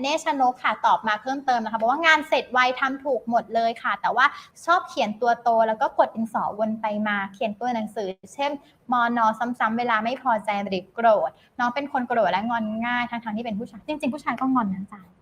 เนชนกค่ะตอบมาเพิ่มเติมนะคะบอกว่างานเสร็จไวทำถูกหมดเลยค่ะ แต่ว่าชอบเขียนตัวโตแล้วก็กดดินสอวนไปมาเขียนตัวหนังสือ เช่นมอนอซ้ำๆเวลาไม่พอใจหรือโกรธ น้องเป็นคนโกรธและงอนง่ายทั้งๆที่เป็นผู้ชายจริงๆผู้ชายก็งอนนะอาจารย์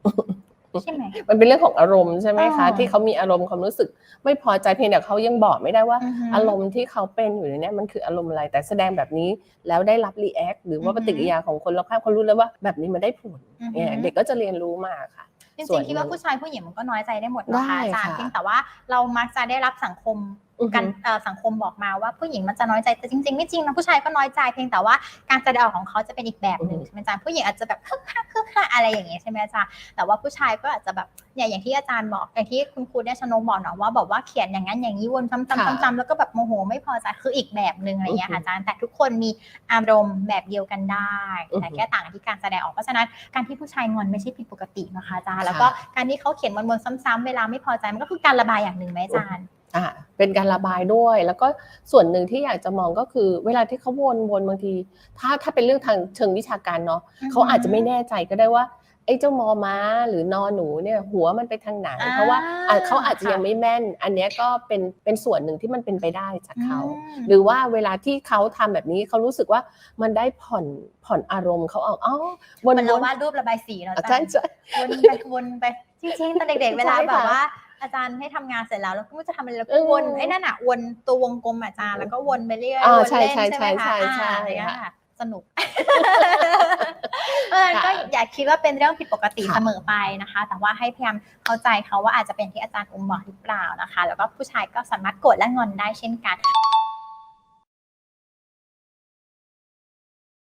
ใช่ไหมมันเป็นเรื่องของอารมณ์ใช่ไหมคะอ่าที่เขามีอารมณ์ความรู้สึก ไม่พอใจเพียงแต่เขายังบอกไม่ได้ว่าอือฮึอารมณ์ที่เขาเป็นอยู่ในเนี้ยมันคืออารมณ์อะไรแต่แสดงแบบนี้แล้วได้รับรีแอคหรือว่าอือฮึปฏิกิริยาของคนรอบข้างเขารู้แล้วว่าแบบนี้มันได้ผลอือฮึเนี่ยเด็กก็จะเรียนรู้มาค่ะจส่ริวนงๆคิดว่าหนึ่งผู้ชายผู้หญิงมันก็น้อยใจได้หมดนะคะได้อาจารย์ค่ะเพียงแต่ว่าเรามักจะได้รับสังคมอือฮึกันเอ่อสังคมบอกมาว่าผู้หญิงมันจะน้อยใจแต่จริงๆไม่จริงนะผู้ชายก็น้อยใจเพียงแต่ว่าการแสดงออกของเขาจะเป็นอีกแบบหนึ่งใช่ไหมอาจารย์ผู้หญิงอาจจะแบบคึกคัก คึกคักอะไรอย่างเงี้ยใช่ไหมอาจารย์แต่ว่าผู้ชายก็อาจจะแบบเนี่ยอย่างที่อาจารย์บอกอย่างที่คุณครูเนี่ยชนกบอกเนาะว่าบอกว่าเขียนอย่างนั้นอย่างนี้วนซ้ำค่ะๆซ้ำๆแล้วก็แบบโมโหไม่พอใจคืออีกแบบหนึ่งอะไรเงี้ยอือฮึค่ะอาจารย์แต่ทุกคนมีอารมณ์แบบเดียวกันได้อือฮึแต่แค่ต่างกันที่การแสดงออกเพราะฉะนั้นการที่ผู้ชายงอนไม่ใช่ผิดปกตินะคะอาจารย์แล้วก็การที่เขาเขียนวนๆซ้ำๆเวลาไม่พอใจมันก็คือการระบายอย่างหนึ่งไหมอาจารย์อ่า เป็นการระบายด้วย แล้วก็ส่วนหนึ่งที่อยากจะมองก็คือ เวลาที่เขาวนวนบางที ถ้าถ้าเป็นเรื่องทางเชิงวิชาการเนาะอือฮึเขาอาจจะไม่แน่ใจก็ได้ว่าไอ้เจ้ามอม้าหรือนอหนูเนี่ยหัวมันไปทางไหนอ่าเพราะว่าอะเขาอาจจะค่ะยังไม่แม่น อันเนี้ยก็เป็นเป็นส่วนหนึ่งที่มันเป็นไปได้จากเขาอืมหรือว่าเวลาที่เขาทำแบบนี้เขารู้สึกว่ามันได้ผ่อนผ่อนอารมณ์เขาออกอ๋อวนเหมือนวเรานวาดรูประบายสีเนาะอาใช่จารย์ใช่วนไปวนไปจริงๆตอนเด็กๆเวลาใช่แบบค่ะว่า อาจารย์ให้ทำงานเสร็จแล้วแล้วก็ไม่รู้จะทำอะไรแล้วเอก็อวนไอ้นั่นอะวนตัววงกลมอะอาจารย์แล้วก็วนไปเรื่อยอ่าวนใช่เล่นใช่ใช่ไหมใช่คะใช่อ่าใช่อย่างเงี้ยค่ะค่ะสนุกเพราะฉะนั้นก็อย่าคิดว่าเป็นเรื่องผิดปกติค่ะเสมอไปนะคะ แต่ว่าให้พยายามเข้าใจเขาว่าอาจจะเป็นที่อาจารย์อุ้มบอกหรือเปล่านะคะ แล้วก็ผู้ชายก็สามารถโกรธและงอนได้เช่นกัน